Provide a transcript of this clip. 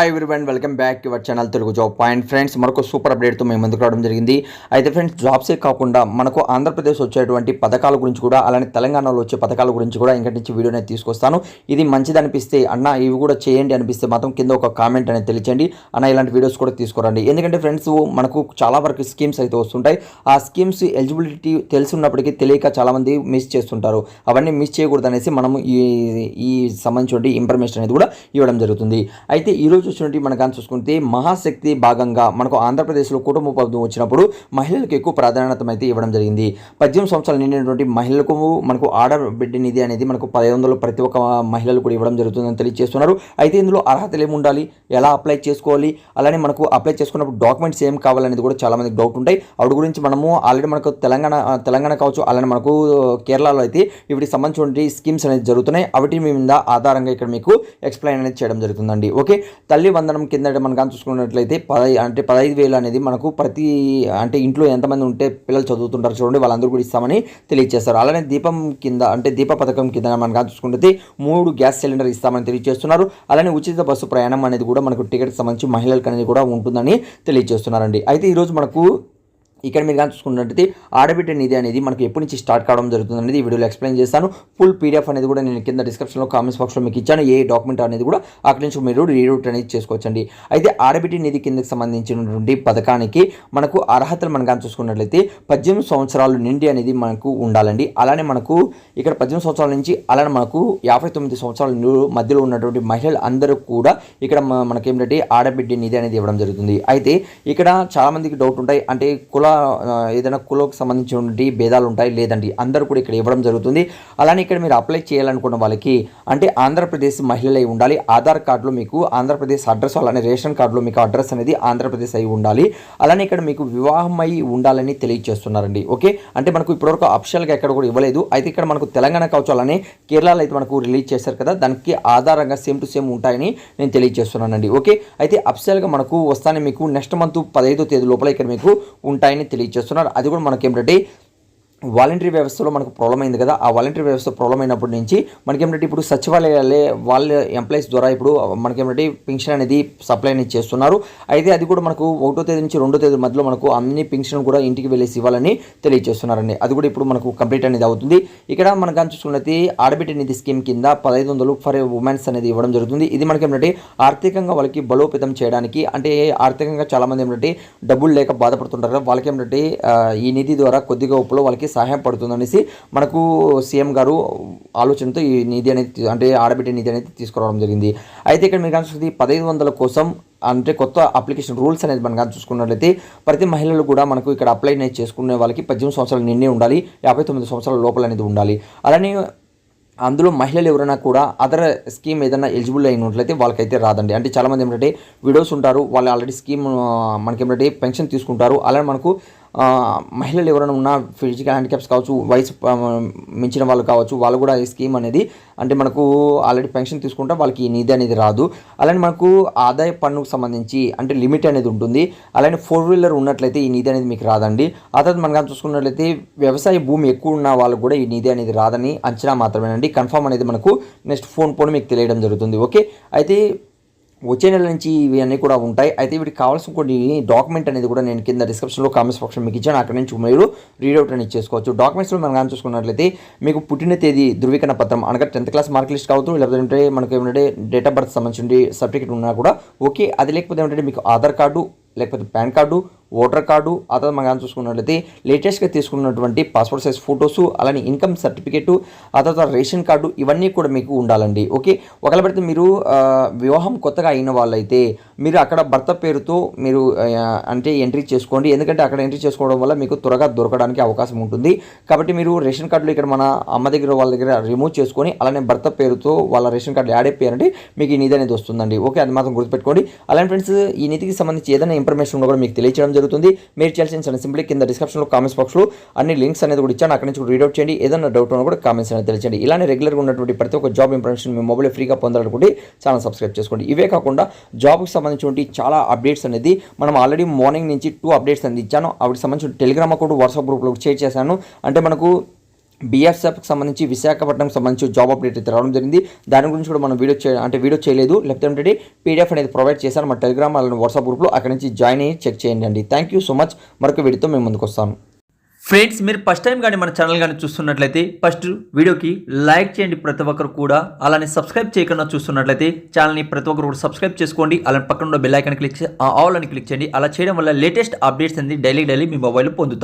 Hi everyone welcome back your channel Telugu job point friends మరొక super అప్డేట్తో మేము ముందుకు రావడం జరిగింది. అయితే ఫ్రెండ్స్ జాబ్సే కాకుండా మనకు ఆంధ్రప్రదేశ్ వచ్చేటువంటి పథకాల గురించి కూడా అలానే తెలంగాణలో వచ్చే పథకాల గురించి కూడా ఇంకటి నుంచి వీడియో అనేది తీసుకొస్తాను. ఇది మంచిది అనిపిస్తే అన్న ఇవి కూడా చేయండి అనిపిస్తే మాత్రం కింద ఒక కామెంట్ అనేది తెలియచండి అన్న ఇలాంటి వీడియోస్ కూడా తీసుకురండి. ఎందుకంటే ఫ్రెండ్స్ మనకు చాలా వరకు స్కీమ్స్ అయితే వస్తుంటాయి. ఆ స్కీమ్స్ ఎలిజిబిలిటీ తెలిసి ఉన్నప్పటికీ తెలియక చాలామంది మిస్ చేస్తుంటారు. అవన్నీ మిస్ చేయకూడదు అనేసి మనం ఈ ఈ సంబంధించిన ఇన్ఫర్మేషన్ అనేది కూడా ఇవ్వడం జరుగుతుంది. అయితే ఈ చూసినట్టు మనం కానీ చూసుకుంటే మహాశక్తి భాగంగా మనకు ఆంధ్రప్రదేశ్లో కుటుంబ ప్రభుత్వం వచ్చినప్పుడు మహిళలకు ఎక్కువ ప్రాధాన్యత అయితే ఇవ్వడం జరిగింది. పద్దెనిమిది సంవత్సరాలు నిండినటువంటి మహిళలకు మనకు ఆర్డర్ బిడ్డ నిధి అనేది మనకు పదిహేను వందలు ప్రతి ఒక్క మహిళలు కూడా ఇవ్వడం జరుగుతుందని తెలియజేస్తున్నారు. అయితే ఇందులో అర్హతలు ఏమి ఉండాలి ఎలా అప్లై చేసుకోవాలి? అలానే మనకు అప్లై చేసుకున్నప్పుడు డాక్యుమెంట్స్ ఏం కావాలనేది కూడా చాలామందికి డౌట్ ఉంటాయి. అవి గురించి మనము ఆల్రెడీ మనకు తెలంగాణ తెలంగాణ కావచ్చు అలానే మనకు కేరళలో అయితే వీటికి సంబంధించిన స్కీమ్స్ అనేది జరుగుతున్నాయి. అవిటి మీద ఆధారంగా ఇక్కడ మీకు ఎక్స్ప్లెయిన్ అనేది చేయడం జరుగుతుందండి. ఓకే? తల్లి వందనం కింద మనం కానీ చూసుకున్నట్లయితే పదై అంటే పదహైదు వేలు అనేది మనకు ప్రతి అంటే ఇంట్లో ఎంతమంది ఉంటే పిల్లలు చదువుతుంటారు చూడండి వాళ్ళందరూ కూడా ఇస్తామని తెలియజేస్తారు. అలానే దీపం కింద అంటే దీప పథకం కింద మనం కానీ చూసుకుంటే మూడు గ్యాస్ సిలిండర్ ఇస్తామని తెలియజేస్తున్నారు. అలానే ఉచిత బస్సు ప్రయాణం అనేది కూడా మనకు టికెట్ సంబంధించి మహిళలకు అనేది కూడా ఉంటుందని తెలియజేస్తున్నారండి. అయితే ఈరోజు మనకు ఇక్కడ మీరు కానీ చూసుకున్నట్టయితే ఆడబిడ్డ నిధి అనేది మనకు ఎప్పటి నుంచి స్టార్ట్ కావడం జరుగుతుంది అనేది ఈ వీడియోలో ఎక్స్ప్లెయిన్ చేస్తాను. ఫుల్ పీడిఎఫ్ అనేది కూడా నేను కింద డిస్క్రిప్షన్లో కామెంట్స్ బాక్స్లో మీకు ఇచ్చాను. ఏ డాక్యుమెంట్ అనేది కూడా అక్కడి నుంచి మీరు రీరూట్ అనేది చేసుకోవచ్చండి. అయితే ఆడబిడ్డ నిధి కిందకి సంబంధించినటువంటి పథకానికి మనకు అర్హతలు మనం కానీ చూసుకున్నట్లయితే పద్దెనిమిది సంవత్సరాలు నిండి అనేది మనకు ఉండాలండి. అలానే మనకు ఇక్కడ పద్దెనిమిది సంవత్సరాల నుంచి అలానే మనకు యాభై తొమ్మిది సంవత్సరాల మధ్యలో ఉన్నటువంటి మహిళలు అందరూ కూడా ఇక్కడ మనకేమిటంటే ఆడబిడ్డ నిధి అనేది ఇవ్వడం జరుగుతుంది. అయితే ఇక్కడ చాలామందికి డౌట్ ఉంటాయి. అంటే కుల ఏదైనా కులకు సంబంధించినటువంటి భేదాలు ఉంటాయి లేదండి అందరూ కూడా ఇక్కడ ఇవ్వడం జరుగుతుంది. అలానే ఇక్కడ మీరు అప్లై చేయాలనుకున్న వాళ్ళకి అంటే ఆంధ్రప్రదేశ్ మహిళలై ఉండాలి ఆధార్ కార్డులో మీకు ఆంధ్రప్రదేశ్ అడ్రస్ అలానే రేషన్ కార్డులో మీకు అడ్రస్ అనేది ఆంధ్రప్రదేశ్ అయి ఉండాలి. అలానే ఇక్కడ మీకు వివాహం అయి ఉండాలని తెలియజేస్తున్నారండి ఓకే? అంటే మనకు ఇప్పటివరకు అఫిషియల్గా ఎక్కడ కూడా ఇవ్వలేదు. అయితే ఇక్కడ మనకు తెలంగాణ కావచ్చు అలానే కేరళలో అయితే మనకు రిలీజ్ చేశారు కదా దానికి ఆధారంగా సేమ్ టు సేమ్ ఉంటాయని నేను తెలియజేస్తున్నానండి ఓకే? అయితే అఫిషియల్గా మనకు వస్తానే మీకు నెక్స్ట్ మంత్ పదహైదో తేదీ లోపల ఇక్కడ మీకు ఉంటాయని తెలియజేస్తున్నారు. అది కూడా మనకి ఏంటంటే వాలంటరీ వ్యవస్థలో మనకు ప్రాబ్లం అయింది కదా. ఆ వాలంటరీ వ్యవస్థ ప్రాబ్లం అయినప్పటి నుంచి మనకేమంటే ఇప్పుడు సచివాలయాలే వాళ్ళ ఎంప్లాయీస్ ద్వారా ఇప్పుడు మనకేంటంటే పెన్షన్ అనేది సప్లై అనేది చేస్తున్నారు. అయితే అది కూడా మనకు ఒకటో తేదీ నుంచి రెండో తేదీ మధ్యలో మనకు అన్ని పెన్షన్ కూడా ఇంటికి వెళ్ళేసి ఇవ్వాలని తెలియజేస్తున్నారండి. అది కూడా ఇప్పుడు మనకు కంప్లీట్ అనేది అవుతుంది. ఇక్కడ మనం కానీ చూసుకున్నది ఆడబిడ్డ నిధి స్కీమ్ కింద పదహైదు వందలు ఫర్ ఉమెన్స్ అనేది ఇవ్వడం జరుగుతుంది. ఇది మనకి ఆర్థికంగా వాళ్ళకి బలోపేతం చేయడానికి అంటే ఆర్థికంగా చాలామంది ఏమిటంటే డబ్బులు లేక బాధపడుతుంటారు వాళ్ళకి ఏంటంటే ఈ నిధి ద్వారా కొద్దిగా ఉప్పులో వాళ్ళకి సహాయపడుతుందనేసి అనేసి మనకు సీఎం గారు ఆలోచనతో ఈ నిధి అనేది అంటే ఆడబిడ్డ నిధి అనేది తీసుకురావడం జరిగింది. అయితే ఇక్కడ మీరు కానీ పదహైదు వందల కోసం అంటే కొత్త అప్లికేషన్ రూల్స్ అనేది మనం కానీ చూసుకున్నట్లయితే ప్రతి మహిళలు కూడా మనకు ఇక్కడ అప్లై అనేది చేసుకునే వాళ్ళకి పద్దెనిమిది సంవత్సరాలు నిన్నే ఉండాలి యాభై తొమ్మిది సంవత్సరాల లోపల అనేది ఉండాలి. అలానే అందులో మహిళలు ఎవరైనా కూడా అదర్ స్కీమ్ ఏదైనా ఎలిజిబుల్ అయినట్లయితే వాళ్ళకైతే రాదండి. అంటే చాలామంది ఏంటంటే విడోస్ ఉంటారు వాళ్ళు ఆల్రెడీ స్కీమ్ మనకి ఏంటంటే పెన్షన్ తీసుకుంటారు అలానే మనకు మహిళలు ఎవరైనా ఉన్న ఫిజికల్ హ్యాండిక్యాప్స్ కావచ్చు వయసు మించిన వాళ్ళు కావచ్చు వాళ్ళు కూడా ఈ స్కీమ్ అనేది అంటే మనకు ఆల్రెడీ పెన్షన్ తీసుకుంటే వాళ్ళకి ఈ నిధి అనేది రాదు. అలానే మనకు ఆదాయ పన్నుకు సంబంధించి అంటే లిమిట్ అనేది ఉంటుంది. అలానే ఫోర్ వీలర్ ఉన్నట్లయితే ఈ నిధి అనేది మీకు రాదండి. ఆ తర్వాత మనం చూసుకున్నట్లయితే వ్యవసాయ భూమి ఎక్కువ ఉన్న వాళ్ళు కూడా ఈ నిధి అనేది రాదని అంచనా మాత్రమేనండి. కన్ఫామ్ అనేది మనకు నెక్స్ట్ ఫోన్ పోను మీకు తెలియడం జరుగుతుంది. ఓకే అయితే వచ్చే నెల నుంచి ఇవి అన్నీ కూడా ఉంటాయి. అయితే వీటికి కావాల్సిన కొన్ని డాక్యుమెంట్ అనేది కూడా నేను కింద డిస్క్రిప్షన్లో కామెంట్స్ బాక్స్లో మీకు ఇచ్చాను. అక్కడ నుంచి మీరు రీడౌట్ అనేది చేసుకోవచ్చు. డాక్యుమెంట్స్లో మనం కానీ చూసుకున్నట్లయితే మీకు పుట్టిన తేదీ ధృవీకరణ పత్రం అనగా టెన్త్ క్లాస్ మార్క్ లిస్ట్ కావచ్చు లేకపోతే మనకి ఏమంటే డేట్ ఆఫ్ బర్త్ సంబంధించి సర్టిఫికేట్ ఉన్నా కూడా ఓకే. అది లేకపోతే ఏమంటే మీకు ఆధార్ కార్డు లేకపోతే పాన్ కార్డు ఓటర్ కార్డు ఆ తర్వాత మనం కానీ చూసుకున్నట్లయితే లేటెస్ట్గా తీసుకున్నటువంటి పాస్పోర్ట్ సైజ్ ఫొటోస్ అలానే ఇన్కమ్ సర్టిఫికేటు ఆ తర్వాత రేషన్ కార్డు ఇవన్నీ కూడా మీకు ఉండాలండి. ఓకే ఒకవేళ పెడితే మీరు వివాహం కొత్తగా అయిన వాళ్ళైతే మీరు అక్కడ భర్త పేరుతో మీరు అంటే ఎంట్రీ చేసుకోండి. ఎందుకంటే అక్కడ ఎంట్రీ చేసుకోవడం వల్ల మీకు త్వరగా దొరకడానికి అవకాశం ఉంటుంది. కాబట్టి మీరు రేషన్ కార్డులు ఇక్కడ మన అమ్మ దగ్గర వాళ్ళ దగ్గర రిమూవ్ చేసుకొని అలానే భర్త పేరుతో వాళ్ళ రేషన్ కార్డు యాడ్ అయిపోయారంటే మీకు ఈ నిధి అనేది వస్తుందండి. ఓకే అది మాత్రం గుర్తుపెట్టుకోండి. అలానే ఫ్రెండ్స్ ఈ నిధికి సంబంధించి ఏదైనా ఇన్ఫర్మేషన్ కూడా మీకు తెలియచేయడం జరుగుతుంది. మీరు చేయాల్సిన సింప్లీ కింద డిస్క్రిప్షన్లో కామెంట్స్ బాక్స్లో అన్ని లింక్స్ అనేది కూడా ఇచ్చాను. అక్కడ నుంచి కూడా రీడౌట్ చేయండి. ఏదైనా డౌట్ ఉన్నా కూడా కామెంట్స్ అనేది తెలియచేయండి. ఇలానే రెగ్యులర్గా ఉన్నటువంటి ప్రతి ఒక్క జాబ్ ఇన్ఫర్మేషన్ మీ మొబైల్ ఫ్రీగా పొందాలనుకుంటే ఛానల్ సబ్స్క్రైబ్ చేసుకోండి. ఇవే కాకుండా జాబ్కి సంబంధించినటువంటి చాలా అప్డేట్స్ అనేది మనం ఆల్రెడీ మార్నింగ్ నుంచి టూ అప్డేట్స్ అనేది ఇచ్చాను. వాటికి సంబంధించిన టెలిగ్రామ్ అకౌంట్ వాట్సాప్ గ్రూప్లో షేర్ చేశాను. అంటే మనకు బీఎస్ఎఫ్కి సంబంధించి విశాఖపట్నంకి సంబంధించి జాబ్ అప్డేట్ అయితే రావడం జరిగింది. దాని గురించి కూడా మనం వీడియో చే అంటే వీడియో చేయలేదు. లేకపోతే ఏంటంటే పీడిఎఫ్ అనేది ప్రొవైడ్ చేశాను మన టెలిగ్రామ్ అలానే వాట్సాప్ గ్రూప్లో అక్కడ నుంచి జాయిన్ అయ్యి చెక్ చేయండి అండి. థ్యాంక్ యూ సో మచ్ మరొక వీడియోతో మేము ముందుకు వస్తాను ఫ్రెండ్స్ మీరు ఫస్ట్ టైం కానీ మన ఛానల్ కానీ చూస్తున్నట్లయితే ఫస్ట్ వీడియోకి లైక్ చేయండి ప్రతి ఒక్కరు కూడా. అలానే సబ్స్క్రైబ్ చేయకుండా చూస్తున్నట్లయితే ఛానల్ని ప్రతి ఒక్కరు కూడా సబ్స్క్రైబ్ చేసుకోండి. అలానే పక్కన బెల్ ఐకాన్ క్లిక్ చే- ఆల్ అని క్లిక్ చేయండి. అలా చేయడం వల్ల లేటెస్ట్ అప్డేట్స్ అనేది డైలీ డైలీ మీ మొబైల్ పొందుతారు